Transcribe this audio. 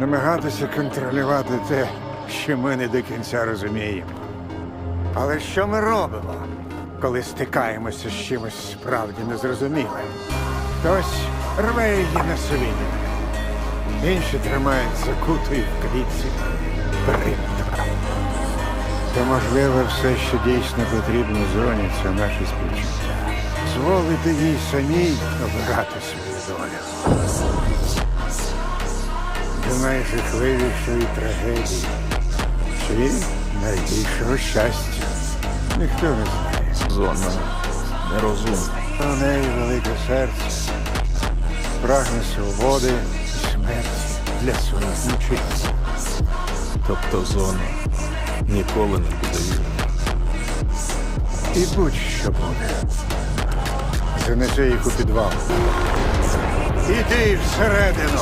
намагатися контролювати те, що ми не до кінця розуміємо. Але що ми робимо, коли стикаємося з чимось справді незрозумілим? Хтось рве її на собі, інші тримають закутою в клітці периметра. То, можливо, все, що дійсно потрібно зоні, це наші співчуття. Зволити їй самій обирати свою долю. До найжахливішої трагедії чи найбільшого щастя. Ніхто не знає. Зона нерозумна. У неї велике серце, прагне свободи і смерті для своїх мучителів. Тобто зона ніколи не буде вільна. І будь-що буде. Занесе їх у підвал. Іди всередину.